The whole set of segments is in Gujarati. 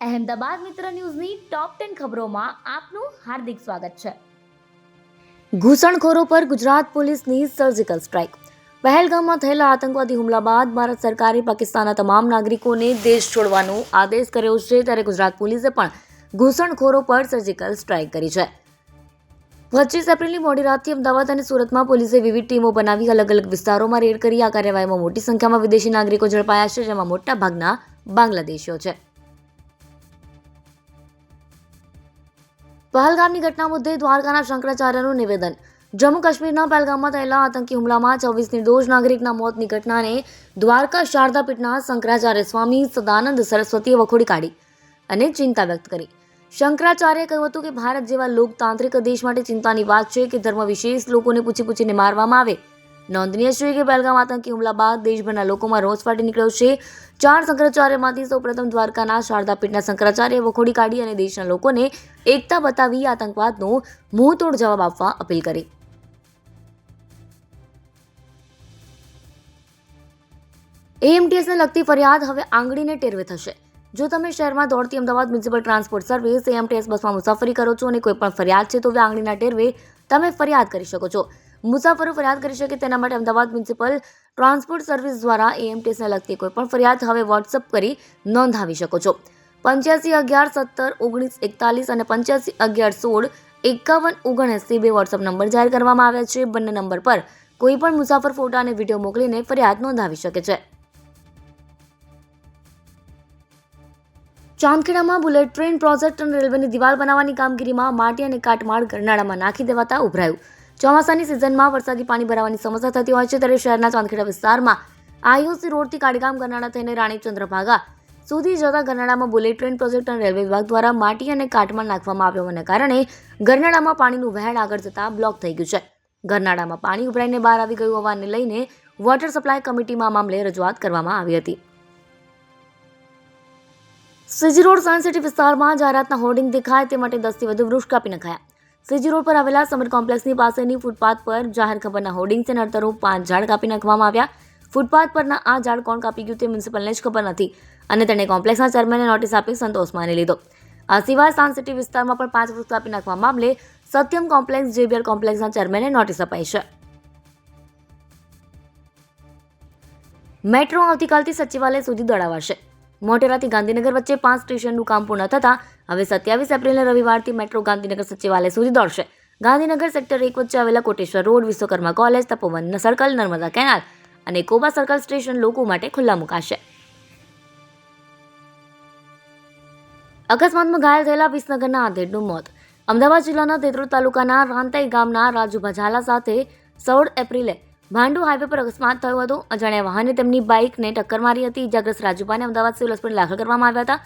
અહેમદાબાદ મિત્ર ન્યૂઝની ટોપ ટેન ખબરોમાં આપનું હાર્દિક સ્વાગત છે. ઘૂસણખોરો પર ગુજરાત પોલીસની સર્જિકલ સ્ટ્રાઇક પહેલગામમાં થયેલા આતંકવાદી હુમલા બાદ ભારત સરકારે પાકિસ્તાનના તમામ નાગરિકોને દેશ છોડવાનો આદેશ કર્યો છે, ત્યારે ગુજરાત પોલીસે પણ ઘૂસણખોરો પર સર્જિકલ સ્ટ્રાઇક કરી છે. પચીસ એપ્રિલની મોડી રાતથી અમદાવાદ અને સુરતમાં પોલીસે વિવિધ ટીમો બનાવી અલગ અલગ વિસ્તારોમાં રેડ કરી. આ કાર્યવાહીમાં મોટી સંખ્યામાં વિદેશી નાગરિકો ઝડપાયા છે, જેમાં મોટા ભાગના બાંગ્લાદેશીઓ છે. પહલગામની ઘટના મુદ્દે દ્વારકાના શંકરાચાર્યનું નિવેદન. જમ્મુ કાશ્મીરના પહેલગામમાં થયેલા આતંકી હુમલામાં છવ્વીસ નિર્દોષ નાગરિકના મોતની ઘટનાને દ્વારકા શારદા પીઠના શંકરાચાર્ય સ્વામી સદાનંદ સરસ્વતીએ વખોડી કાઢી અને ચિંતા વ્યક્ત કરી. શંકરાચાર્યએ કહ્યું હતું કે ભારત જેવા લોકતાંત્રિક દેશ માટે ચિંતાની વાત છે કે ધર્મ વિશેષ લોકોને પૂછી પૂછીને મારવામાં આવે નોંધનીય છે કે પહેલગામ આતંકી હુમલા બાદ દેશભરના લોકોમાં રોષ ફાટી નીકળ્યો છે. ચાર શંકરાચાર્યમાંથી સૌપ્રથમ દ્વારકાના શારદાપીઠના શંકરાચાર્ય વખોડી કાઢી અને દેશના લોકોને એકતા બતાવી આતંકવાદનો મુંહતોડ જવાબ આપવા અપીલ કરી. એએમટીએસને લગતી ફરિયાદ હવે આંગળીને ટેરવે થશે. જો તમે શહેરમાં દોડતી Ahmedabad municipal transport service, AMTS બસમાં મુસાફરી કરો છો અને કોઈ પણ ફરિયાદ છે તો હવે આંગળીના ટેરવે તમે ફરિયાદ કરી શકો છો. મુસાફરો ફરિયાદ કરી શકે તેના માટે અમદાવાદ મ્યુનિસિપલ ટ્રાન્સપોર્ટ સર્વિસ દ્વારા એએમટીએસને લગતી કોઈ પણ ફરિયાદ હવે વોટ્સઅપ કરી નોંધાવી શકો છો. પંચ્યાસી અગિયાર સત્તર ઓગણીસ એકતાલીસ અને પંચ્યાસી અગિયાર સોળ એકાવન ઓગણએંસી બે વોટ્સઅપ નંબર જાહેર કરવામાં આવ્યા છે. બંને નંબર પર કોઈ પણ મુસાફર ફોટા અને વીડિયો મોકલીને ફરિયાદ નોંધાવી શકે છે. ચાંદખેડામાં બુલેટ ટ્રેન, પ્રોજેક્ટ અને રેલવેની દિવાલ બનાવવાની કામગીરીમાં માટી અને કાટમાળ ગરનાળામાં નાખી દેવાતા ઉભરાયું. ચોમાસાની સિઝનમાં વરસાદી પાણી ભરાવાની સમસ્યા થતી હોય છે, ત્યારે શહેરના ચાંદખેડા વિસ્તારમાં આઈઓસી રોડથી કાળીગામ ગરનાળા થઈને રાણી ચંદ્રભાગા સુધી જતા ગરનાળામાં બુલેટ ટ્રેન, પ્રોજેક્ટ અને રેલવે વિભાગ દ્વારા માટી અને કાટમાળ નાખવામાં આવ્યો હોવાને કારણે ગરનાળામાં પાણીનું વહેણ આગળ જતા બ્લોક થઈ ગયું છે. ગરનાળામાં પાણી ઉભરાઈને બહાર આવી ગયું હોવાને લઈને વોટર સપ્લાય કમિટીમાં મામલે રજૂઆત કરવામાં આવી હતી. સીજી રોડ સાયન્સ સિટી વિસ્તારમાં જાહેરાતના હોર્ડિંગ દેખાય તે માટે દસથી વધુ વૃક્ષ કાપી નખાયા. સીજી રોડ પર આવેલા સમર કોમ્પ્લેક્સની પાસેની ફૂટપાથ પર જાહેર ખબરના હોર્ડિંગ્સ અને અડતરો પાંચ ઝાડ કાપી નાખવામાં આવ્યા. ફૂટપાથ પરના આ ઝાડ કોણ કાપી ગયું તે મ્યુનિસિપલને જ ખબર નથી અને તેણે કોમ્પ્લેક્સના ચેરમેને નોટિસ આપી સંતોષ માની લીધો. આ સિવાય સાન સિટી વિસ્તારમાં પણ પાંચ વૃક્ષ કાપી નાખવા મામલે સત્યમ કોમ્પ્લેક્સ જેબીઆર કોમ્પ્લેક્સના ચેરમેને નોટિસ અપાઈ છે. મેટ્રો આવતીકાલથી સચિવાલય સુધી દોડાવાશે. મોટેરાથી ગાંધીનગર વચ્ચે પાંચ સ્ટેશનનું કામ પૂર્ણ થતાં હવે સત્યાવીસ એપ્રિલને રવિવારથી મેટ્રો ગાંધીનગર સચિવાલય સુધી દોડશે. ગાંધીનગર સેક્ટર એક વચ્ચે આવેલા Koteshwar road, Vishwakarma college, Tapovan circle, Narmada canal અને કોબા સર્કલ સ્ટેશન લોકો માટે ખુલ્લા મુકાશે. અકસ્માતમાં ઘાયલ થયેલા વિસનગરના આધેડનું મોત. અમદાવાદ જિલ્લાના તેતરોડ તાલુકાના રાંતાઈ ગામના રાજુ ભજાલા સાથે સોળ એપ્રિલે ભાંડુ હાઈવે પર અકસ્માત થયો હતો. અજાણ્યા વાહને તેમની બાઇકને ટક્કર મારી હતી. ઇજાગ્રસ્ત રાજુભાને અમદાવાદ સિવિલ હોસ્પિટલ દાખલ કરવામાં આવ્યા હતા.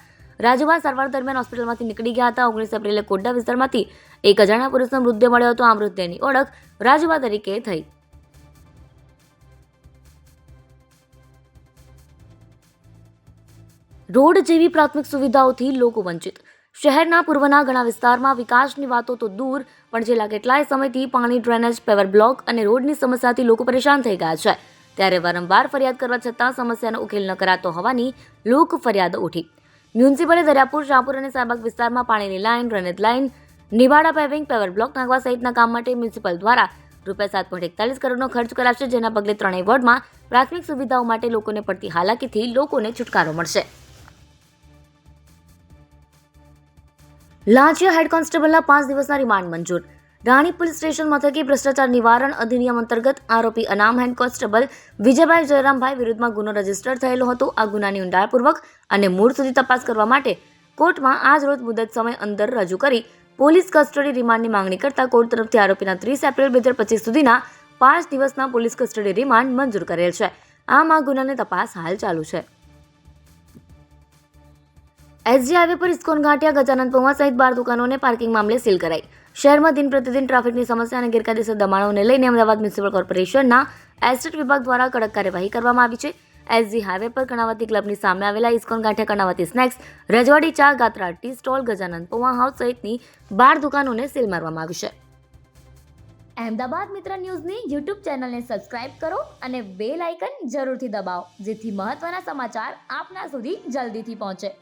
રાજુભા સારવાર દરમિયાન હોસ્પિટલમાંથી નીકળી ગયા હતા. ઓગણીસ એપ્રિલે કોડ્ડા વિસ્તારમાંથી એક અજાણ્યા પુરુષનો મૃતદેહ મળ્યો હતો. આ મૃતદેહની ઓળખ રાજુભા તરીકે થઈ. રોડ જેવી પ્રાથમિક સુવિધાઓથી લોકો વંચિત. શહેરના પૂર્વના ઘણા વિસ્તારમાં વિકાસની વાતો તો દૂર, પણ છેલ્લા કેટલાય સમયથી પાણી ડ્રેનેજ, પેવર બ્લોક અને રોડની સમસ્યાથી લોકો પરેશાન થઈ ગયા છે. ત્યારે વારંવાર ફરિયાદ કરવા છતાં સમસ્યાનો ઉકેલ ન કરાતો હોવાની લોક ફરિયાદ ઉઠી. મ્યુનિસિપલે દરિયાપુર, શાહપુર અને સાબાગ વિસ્તારમાં પાણીની લાઇન, ડ્રેનેજ લાઇન, નિવાડા પેવિંગ, પેવર બ્લોક નાખવા સહિતના કામ માટે મ્યુનિસિપલ દ્વારા રૂપિયા સાત પોઈન્ટ એકતાલીસ કરોડનો ખર્ચ કરાશે, જેના પગલે ત્રણેય વોર્ડમાં પ્રાથમિક સુવિધાઓ માટે લોકોને પડતી હાલાકીથી લોકોને છુટકારો મળશે. લાંચિયા હેડ કોન્સ્ટેબલના પાંચ દિવસના રિમાન્ડ મંજૂર. રાણી પોલીસ સ્ટેશન મથકે ભ્રષ્ટાચાર નિવારણ અધિનિયમ અંતર્ગત આરોપી અનામ હેડ કોન્સ્ટેબલ વિજયભાઈ જયરામભાઈ વિરુદ્ધમાં ગુનો રજિસ્ટર થયેલો હતો. આ ગુનાની ઊંડાણપૂર્વક અને મૂળ સુધી તપાસ કરવા માટે કોર્ટમાં આજ રોજ મુદત સમય અંદર રજૂ કરી પોલીસ કસ્ટડી રિમાન્ડની માંગણી કરતા કોર્ટ તરફથી આરોપીના ત્રીસ એપ્રિલ બે હજાર પચીસ સુધીના પાંચ દિવસના પોલીસ કસ્ટડી રિમાન્ડ મંજૂર કરેલ છે. આમ આ ગુનાની તપાસ હાલ ચાલુ છે. એસજી હાઈવે પર ઇસ્કોન ઘાટિયા, ગજાનંદ પૌવા સહિત બાર દુકાનોને પાર્કિંગ મામલે સીલ કરાઈ. શહેરમાં દિન પ્રતિદિન ટ્રાફિકની સમસ્યા અને ગેરકાયદેસર દબાણોને લઈને અમદાવાદ મ્યુનિસિપલ કોર્પોરેશનના એસ્ટેટ વિભાગ દ્વારા કડક કાર્યવાહી કરવામાં આવી છે. એસજી હાઈવે પર કર્ણાવતી ક્લબની સામે આવેલા ઇસ્કોન ગાંઠિયા કર્ણાવતી સ્નેક્સ, રજવાડી ચા, Gatra tea stall, Gajanand Pauva house સહિતની બાર દુકાનોને સીલ મારવામાં આવી છે. અહેમદાબાદ મિત્ર ન્યૂઝની યુટ્યુબ ચેનલને સબસ્ક્રાઇબ કરો અને બેલ આઇકન જરૂરથી દબાવો, જેથી મહત્ત્વના સમાચાર આપના સુધી જલ્દીથી પહોંચે.